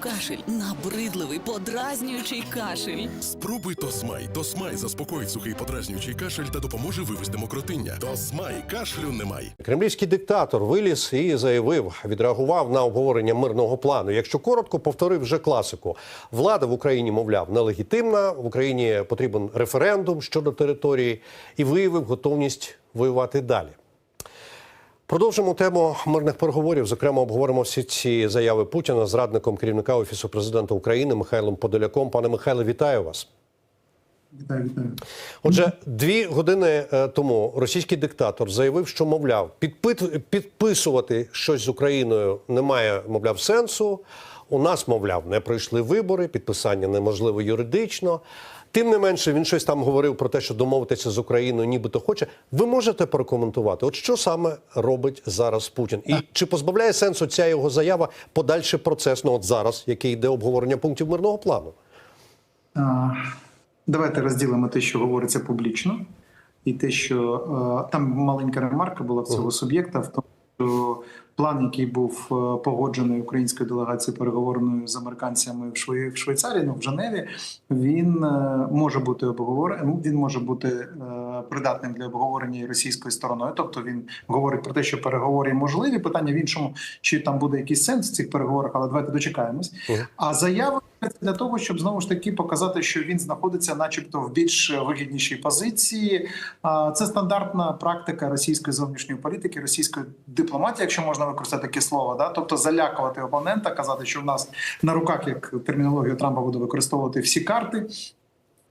кашель, набридливий, подразнюючий кашель. Спробуй Тосмай. Тосмай заспокоїть сухий подразнюючий кашель та допоможе вивести мокротиння. Тосмай кашлю немає. Кремлівський диктатор виліз і заявив, відреагував на обговорення мирного плану. Якщо коротко, повторив вже класику. Влада в Україні, мовляв, нелегітимна. В Україні потрібен референдум щодо території і виявив готовність воювати далі. Продовжимо тему мирних переговорів. Зокрема, обговоримо всі ці заяви Путіна з радником керівника офісу президента України Михайлом Подоляком. Пане Михайле, вітаю вас. Вітаю, вітаю. Отже, дві години е, тому російський диктатор заявив, що мовляв, підписувати щось з Україною немає, мовляв, сенсу. У нас, мовляв, не пройшли вибори, підписання неможливо юридично. Тим не менше, він щось там говорив про те, що домовитися з Україною, нібито хоче. Ви можете прокоментувати, от що саме робить зараз Путін, і чи позбавляє сенсу ця його заява подальший процес, ну от зараз, який йде обговорення пунктів мирного плану? А, Давайте розділимо те, що говориться публічно, і те, що е, там маленька ремарка була в цього суб'єкта, в тому, план, який був е, погоджений українською делегацією переговорною з американцями в Швей- в Швейцарії, ну в Женеві, він е, може бути обговорений, він може бути е, придатним для обговорення російською стороною. Тобто він говорить про те, що переговори можливі. Питання в іншому, чи там буде якийсь сенс в цих переговорах, але давайте дочекаємось. А заява для того, щоб знову ж таки показати, що він знаходиться, начебто, в більш вигіднішій позиції. Це стандартна практика російської зовнішньої політики, російської дипломатії, якщо можна використати таке слово, да, тобто залякувати опонента, казати, що в нас на руках, як термінологію Трампа буде використовувати всі карти.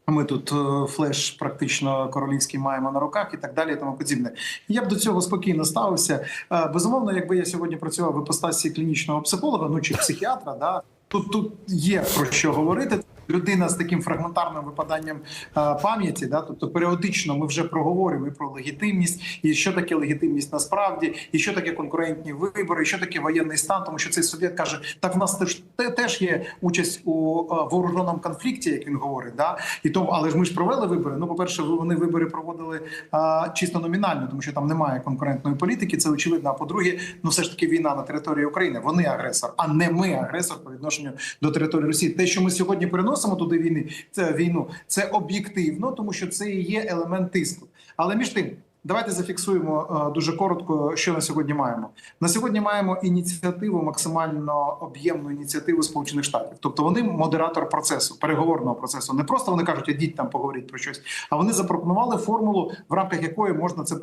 Ми тут е, флеш практично королівський маємо на руках і так далі, і тому подібне. Я б до цього спокійно ставився. Е, Безумовно, якби я сьогодні працював в іпостасі клінічного психолога, ну чи психіатра, да тут тут є про що говорити. Людина з таким фрагментарним випаданням е, пам'яті, да, тобто періодично ми вже проговорюємо і про легітимність, і що таке легітимність насправді, і що таке конкурентні вибори, і що таке воєнний стан, тому що цей суб'єкт каже, так в нас теж те- теж є участь у е, вооруженому конфлікті, як він говорить. Да? І тому, але ж ми ж провели вибори. Ну, по-перше, вони вибори проводили а, чисто номінально, тому що там немає конкурентної політики. Це очевидно. А по-друге, ну все ж таки війна на території України. Вони агресор, а не ми агресор по відношенню до території Росії. Те, що ми сьогодні переносимо туди війни, це війну, це об'єктивно, тому що це і є елемент тиску. Але між тим. Давайте зафіксуємо е, дуже коротко, що на сьогодні маємо. На сьогодні маємо ініціативу, максимально об'ємну ініціативу Сполучених Штатів. Тобто вони модератор процесу, переговорного процесу. Не просто вони кажуть, ідіть там поговоріть про щось, а вони запропонували формулу, в рамках якої можна це е,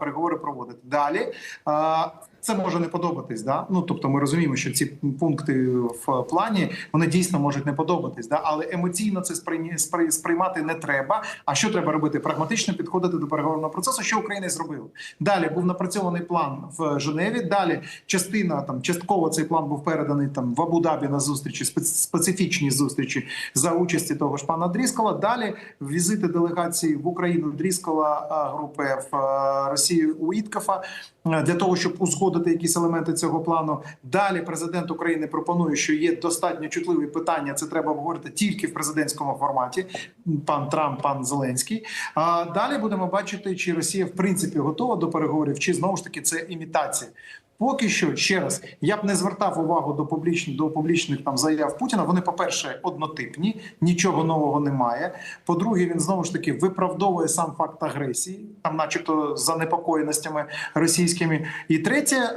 переговори проводити. Далі е, це може не подобатись. Да? Ну тобто, ми розуміємо, що ці пункти в плані вони дійсно можуть не подобатись. Да? Але емоційно це сприймати не треба. А що треба робити? Прагматично підходити до переговорного процесу, що Україна зробила. Далі був напрацьований план в Женеві. Далі частина там частково цей план був переданий там в Абу-Дабі на зустрічі, спец- специфічні зустрічі за участі того ж пана Дріскола. Далі візити делегації в Україну Дріскола а, групи в а, Росію у е, для того, щоб узгодити якісь елементи цього плану. Далі президент України пропонує, що є достатньо чутливі питання. Це треба обговорити тільки в президентському форматі. Пан Трамп, пан Зеленський. А далі будемо бачити, чи Росія в принципі готова до переговорів, чи знову ж таки це імітація. Поки що ще раз я б не звертав увагу до публічних до публічних там заяв Путіна. Вони, по перше, однотипні, нічого нового немає. По-друге, він знову ж таки виправдовує сам факт агресії, там, начебто, занепокоєностями російськими. І третє, е,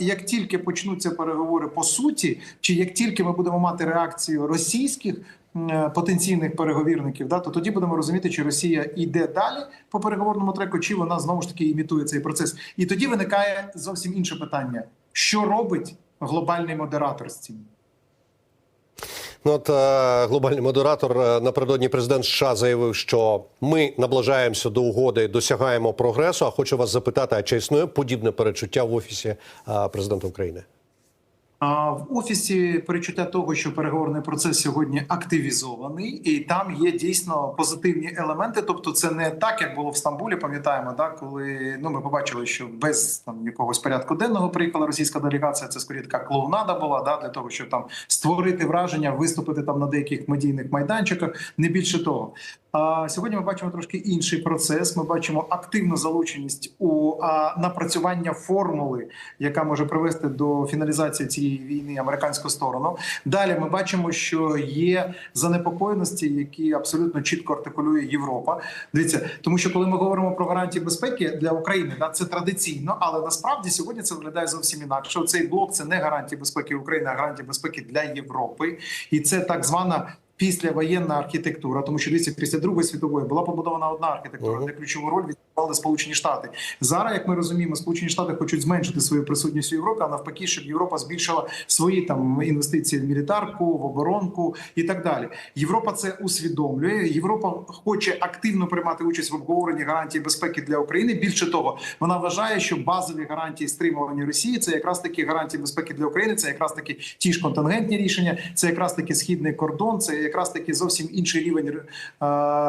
як тільки почнуться переговори по суті, чи як тільки ми будемо мати реакцію російських. Е, Потенційних переговірників, да, то тоді будемо розуміти, чи Росія йде далі по переговорному треку, чи вона знову ж таки імітує цей процес. І тоді виникає зовсім інше питання: що робить глобальний модератор з цим? Ну, от е, глобальний модератор е, напередодні президент США заявив, що ми наближаємося до угоди, досягаємо прогресу. А хочу вас запитати, а чи існує подібне перечуття в офісі президента України? В офісі перечуття того, що переговорний процес сьогодні активізований, і там є дійсно позитивні елементи. Тобто, це не так, як було в Стамбулі. Пам'ятаємо, да, коли ну ми побачили, що без там якогось порядку денного приїхала російська делегація. Це скоріше така клоунада була да, для того, щоб там створити враження, виступити там на деяких медійних майданчиках. Не більше того. Сьогодні ми бачимо трошки інший процес. Ми бачимо активну залученість у напрацювання формули, яка може привести до фіналізації цієї війни американську сторону. Далі ми бачимо, що є занепокоєності, які абсолютно чітко артикулює Європа. Дивіться, тому що коли ми говоримо про гарантії безпеки для України, да, це традиційно, але насправді сьогодні це виглядає зовсім інакше. Цей блок це не гарантії безпеки України, а гарантії безпеки для Європи, і це так звана. Післявоєнна архітектура, тому що дивіться, після другої світової була побудована одна архітектура, де ключову роль відіграли Сполучені Штати. Зараз, як ми розуміємо, Сполучені Штати хочуть зменшити свою присутність у Європі, а навпаки, щоб Європа збільшила свої там інвестиції в мілітарку, в оборонку і так далі. Європа це усвідомлює. Європа хоче активно приймати участь в обговоренні гарантії безпеки для України. Більше того, вона вважає, що базові гарантії стримування Росії це якраз таки гарантії безпеки для України. Це якраз таки ті ж контингентні рішення, це якраз таки східний кордон, це якраз таки зовсім інший рівень е,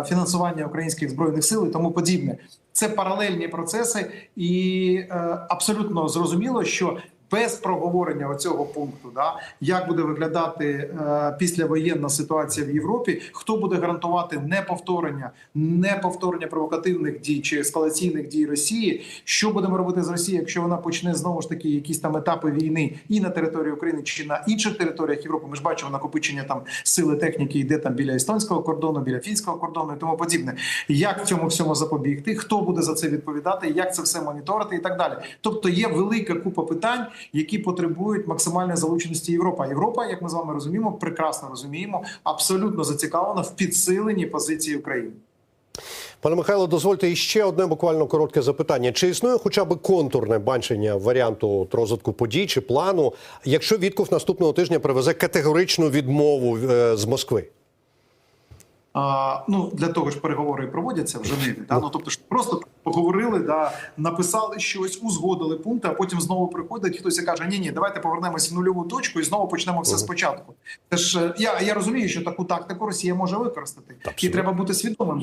фінансування українських збройних сил і тому подібне. Це паралельні процеси, і е, абсолютно зрозуміло, що без проговорення оцього пункту, да як буде виглядати е, післявоєнна ситуація в Європі, хто буде гарантувати неповторення, неповторення провокативних дій чи ескалаційних дій Росії, що будемо робити з Росією, якщо вона почне знову ж таки якісь там етапи війни і на території України чи на інших територіях Європи. Ми ж бачимо накопичення там сили техніки йде там біля естонського кордону, біля фінського кордону і тому подібне. Як цьому всьому запобігти? Хто буде за це відповідати? Як це все моніторити і так далі? Тобто є велика купа питань, які потребують максимальної залученості Європи. Європа, як ми з вами розуміємо, прекрасно розуміємо, абсолютно зацікавлена в підсиленні позиції України. Пане Михайло, дозвольте іще одне буквально коротке запитання. Чи існує хоча б контурне бачення варіанту розвитку подій чи плану, якщо Вітков наступного тижня привезе категоричну відмову е, з Москви? А, ну для того ж переговори проводяться в Женеві. Да? Ну тобто, що просто поговорили, да написали щось, узгодили пункти, а потім знову приходить хтось і каже: Ні, ні, давайте повернемось в нульову точку і знову почнемо все спочатку. Це ж е, я, я розумію, що таку тактику Росія може використати, і треба бути свідомим.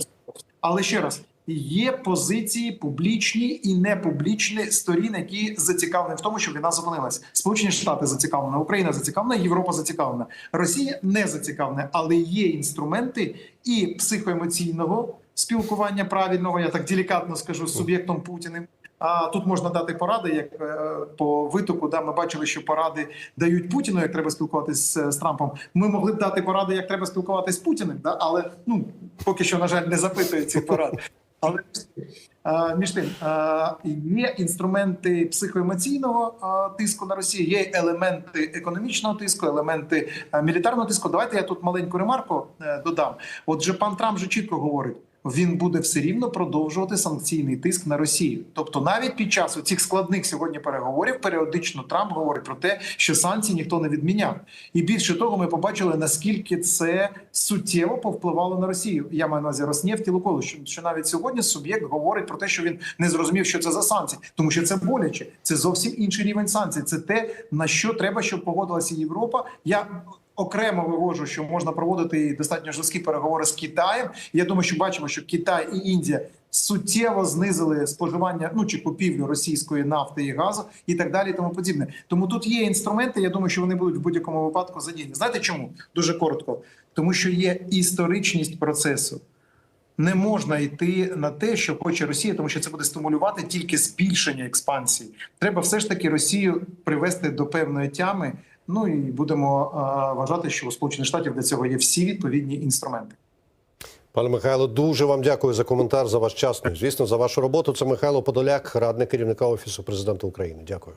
Але ще раз. Є позиції публічні і непублічні сторін, які зацікавлені в тому, щоб війна зупинилась. Сполучені Штати зацікавлена, Україна зацікавлена, Європа зацікавлена. Росія не зацікавлена, але є інструменти і психоемоційного спілкування правильного, я так делікатно скажу, з суб'єктом Путіним. А тут можна дати поради, як е, по витоку, да ми бачили, що поради дають Путіну, як треба спілкуватися з, з Трампом. Ми могли б дати поради, як треба спілкуватися з Путіним, да але ну поки що, на жаль, не запитують ці поради. Але е, між тим е, є інструменти психоемоційного е, тиску на Росію, є елементи економічного тиску, елементи мілітарного тиску. Давайте я тут маленьку ремарку додам. Отже, пан Трамп вже чітко говорить. Він буде все рівно продовжувати санкційний тиск на Росію. Тобто, навіть під час цих складних сьогодні переговорів періодично Трамп говорить про те, що санкції ніхто не відміняв. І більше того, ми побачили наскільки це суттєво повпливало на Росію. Я маю на увазі Роснефть і Лукойл, що, що навіть сьогодні суб'єкт говорить про те, що він не зрозумів, що це за санкції, тому що це боляче. Це зовсім інший рівень санкцій. Це те на що треба, щоб погодилася Європа. Я окремо вивожу, що можна проводити достатньо жорсткі переговори з Китаєм. Я думаю, що бачимо, що Китай і Індія суттєво знизили споживання ну чи купівлю російської нафти і газу, і так далі, і тому подібне. Тому тут є інструменти. Я думаю, що вони будуть в будь-якому випадку задіяні. Знаєте чому? Дуже коротко, тому що є історичність процесу. Не можна йти на те, що хоче Росія, тому що це буде стимулювати тільки збільшення експансії. Треба все ж таки Росію привести до певної тями. Ну і будемо вважати, що у Сполучених Штатів для цього є всі відповідні інструменти. Пане Михайло, дуже вам дякую за коментар, за ваш час. Ну, Звісно, за вашу роботу. Це Михайло Подоляк, радник керівника офісу президента України. Дякую.